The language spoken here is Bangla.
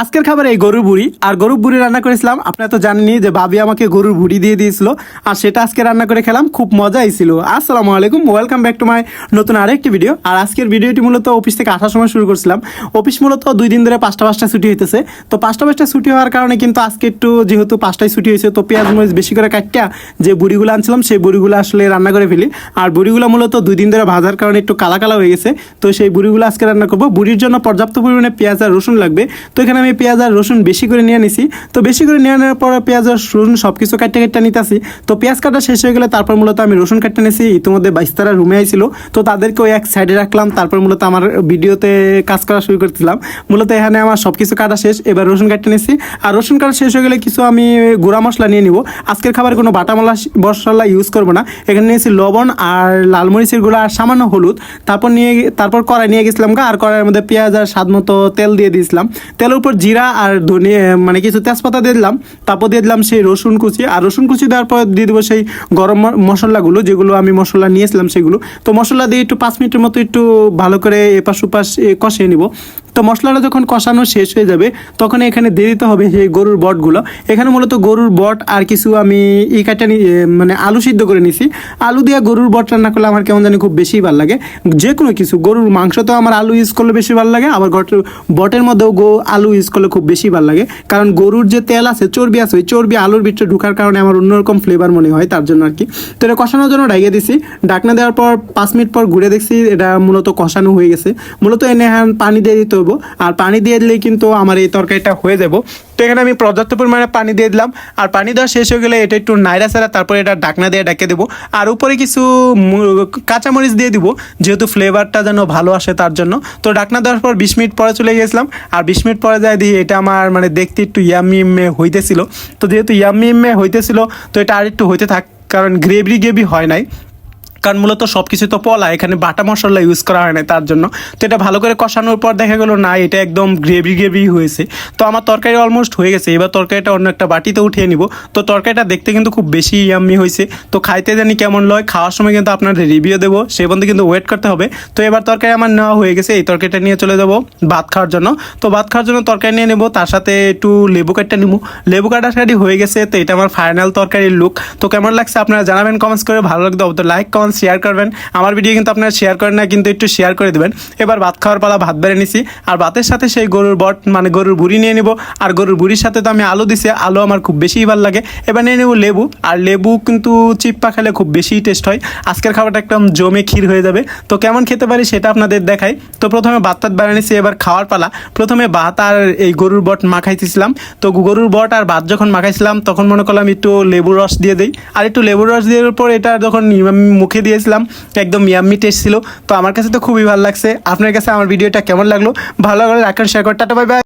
আজকের খাবার এই গরুর বুড়ি, আর গরুর বুড়ি রান্না করেছিলাম। আপনারা তো জানেনই যে ভাবি আমাকে গরুর বুড়ি দিয়ে দিয়েছিল, আর সেটা আজকে রান্না করে খেলাম, খুব মজাই ছিল। আসসালামু আলাইকুম ওয়েলকাম ব্যাক টু মাই নতুন আরেকটি ভিডিও আর আজকের ভিডিওটি মূলত অফিস থেকে আসার সময় শুরু করছিলাম। অফিস মূলত দুই দিন ধরে পাঁচটা পাঁচটা ছুটি হইতেছে। তো পাঁচটা পাঁচটা ছুটি হওয়ার কারণে কিন্তু আজকে একটু যেহেতু পাঁচটায় ছুটি হয়েছে, তো পেঁয়াজ মরিচ বেশি করে কাটটা যে বুড়িগুলো আনছিলাম, সেই বুড়িগুলো আসলে রান্না করে ফেলি। আর বুড়িগুলো মূলত দুই দিন ধরে ভাজার কারণে একটু কালা কালা হয়ে গেছে। তো সেই বুড়িগুলো আজকে রান্না করব। বুড়ির জন্য পর্যাপ্ত পরিমাণে পেঁয়াজ আর রসুন লাগবে। তো এখানে আমি পেঁয়াজ আর রসুন বেশি করে নিয়ে নিছি। তো বেশি করে নিয়ে নেওয়ার পরে পেঁয়াজ আর রসুন সব কিছু কাটতে কাটতে নিতেছি। তো পেঁয়াজ কাটা শেষ হয়ে গেলে তারপর মূলত আমি রসুন কাটতে নিয়েছি ইতিমধ্যে বাইশতারা রুমে আইছিল। তো তাদেরকে ওই এক সাইডে রাখলাম। তারপর মূলত আমার ভিডিওতে কাজ করা শুরু করছিলাম মূলত এখানে আমার সব কিছু কাটা শেষ। এবার রসুন কাটতে নিয়েছি আর রসুন কাটা শেষ হয়ে গেলে কিছু আমি গুঁড়া মশলা নিয়ে নিব। আজকের খাবার কোনো বাটা মশলা মশলা ইউজ করব না। এখানে নিয়েছি লবণ আর লাল মরিচের গুঁড়া আর সামান্য হলুদ। তারপর নিয়ে তারপর কড়াই নিয়ে গেছিলাম গা। আর কড়াইয়ের মধ্যে পেঁয়াজ আর স্বাদ মতো তেল দিয়ে দিয়েছিলাম। তেলের উপর জিরা আর ধনিয়া মানে কিছু তেজপাতা দিয়ে দিলাম। তারপর দিয়ে দিলাম সেই রসুন কুচি। আর রসুন কুচি দেওয়ার পর দিয়ে দেবো সেই গরম মশলাগুলো, যেগুলো আমি মশলা নিয়েছিলাম সেগুলো। তো মশলা দিয়ে একটু পাঁচ মিনিটের মতো একটু ভালো করে এপাশ ওপাশ কষিয়ে নিব। তো মশলাটা যখন কষানো শেষ হয়ে যাবে, তখন এখানে দিয়ে দিতে হবে সেই গরুর বটগুলো। এখানে মূলত গরুর বট আর কিছু আমি ই কাটা মানে আলু সিদ্ধ করে নিছি। আলু দিয়ে গরুর বট রান্না করলে আমার কেমন জানি খুব বেশি ভালো লাগে। যে কোনো কিছু, গরুর মাংস তো আমার আলু ইউজ করলে বেশি ভালো লাগে, আবার বটের মধ্যেও গো আলু ইউজ করলে খুব বেশি ভালো লাগে। কারণ গরুর যে তেল আছে, চর্বি আছে, ওই চর্বি আলুর ভিতরে ঢুকার কারণে আমার অন্যরকম ফ্লেভার মনে হয়, তার জন্য আর কি তো এটা কষানোর জন্য ডাইগে দিছি। ডাকনা দেওয়ার পর পাঁচ মিনিট পর ঘুরে দেখছি, এটা মূলত কষানো হয়ে গেছে। মূলত এনে পানি দিয়ে দিতে হব আর পানি দিয়ে দিলেই কিন্তু আমার এই তরকারিটা হয়ে যাব। তো এখানে আমি পর্যাপ্ত পরিমাণে পানি দিয়ে দিলাম। আর পানি দেওয়া শেষ হয়ে গেলে এটা একটু নাইরা সারা তারপরে এটা ডাকনা দিয়ে ডাকে দেবো। আর উপরে কিছু কাঁচামরিচ দিয়ে দিব, যেহেতু ফ্লেভারটা যেন ভালো আসে তার জন্য। তো ডাকনা দেওয়ার পর বিশ মিনিট পরে চলে গেছিলাম আর বিশ মিনিট পরে যাই দিই এটা আমার মানে দেখতে একটু ইয়ামি ইম্মে হইতেছিল। তো যেহেতু ইয়ামি ইম্মে হইতেছিল, তো এটা আর একটু হইতে থাক, কারণ গ্রেভি গ্রেভি হয় নাই। কারণ মূলত সব কিছু তো পলা, এখানে বাটা মশলা ইউজ করা হয় না তার জন্য। তো এটা ভালো করে কষানোর পর দেখা গেলো, না, এটা একদম গ্রেভি গ্রেভি হয়েছে। তো আমার তরকারি অলমোস্ট হয়ে গেছে, এবার তরকারিটা অন্য একটা বাটিতে উঠিয়ে নিব। তো তরকারিটা দেখতে কিন্তু খুব বেশি ইয়াম্মি হয়েছে। তো খাইতে জানি কেমন লয়, খাওয়ার সময় কিন্তু আপনাদের রিভিউ দেবো, সে পর্যন্ত কিন্তু ওয়েট করতে হবে। তো এবার তরকারি আমার নেওয়া হয়ে গেছে, এই তরকারিটা নিয়ে চলে যাব ভাত খাওয়ার জন্য। তো ভাত খাওয়ার জন্য তরকারি নিয়ে নেব, তার সাথে একটু লেবু কাটটা নিবো। লেবু কাটাকাটি হয়ে গেছে, তো এটা আমার ফাইনাল তরকারির লুক তো কেমন লাগছে আপনারা জানাবেন কমেন্টস করে ভালো অবশ্যই লাইক কমেন্ট শেয়ার করবেন। আমার ভিডিও কিন্তু আপনারা শেয়ার করেন না কিন্তু একটু শেয়ার করে দেবেন। এবার ভাত খাওয়ার পালা ভাত বেড়ে নিছি। আর ভাতের সাথে সেই গরুর বট মানে গরুর বুড়ি নিয়ে নিব। আর গরুর বুড়ির সাথে তো আমি আলু দিছি, আলু আমার খুব বেশি ভালো লাগে। এবার নিয়ে নেব লেবু। আর লেবু কিন্তু চিপ্পা খেলে খুব বেশি টেস্ট হয়। আজকের খাবারটা একদম জমে ক্ষীর হয়ে যাবে। তো কেমন খেতে পারি সেটা আপনাদের দেখাই। তো প্রথমে ভাত টাত বেড়ে নিছি, এবার খাওয়ার পালা। প্রথমে ভাত আর এই গরুর বট মাখাইতেছিলাম। তো গরুর বট আর ভাত যখন মাখাইছিলাম, তখন মনে করলাম একটু লেবুর রস দিয়ে দিই। আর একটু লেবুর রস দেওয়ার পর এটা যখন মুখে দিয়েছিলাম, একদম ইয়াম্মি টেস্ট ছিল। তো আমার কাছে তো খুবই ভালো লাগছে। আপনার কাছে আমার ভিডিওটা কেমন লাগল? ভালো লাগলে রাখেন শেয়ার করতে টাটা বাই বাই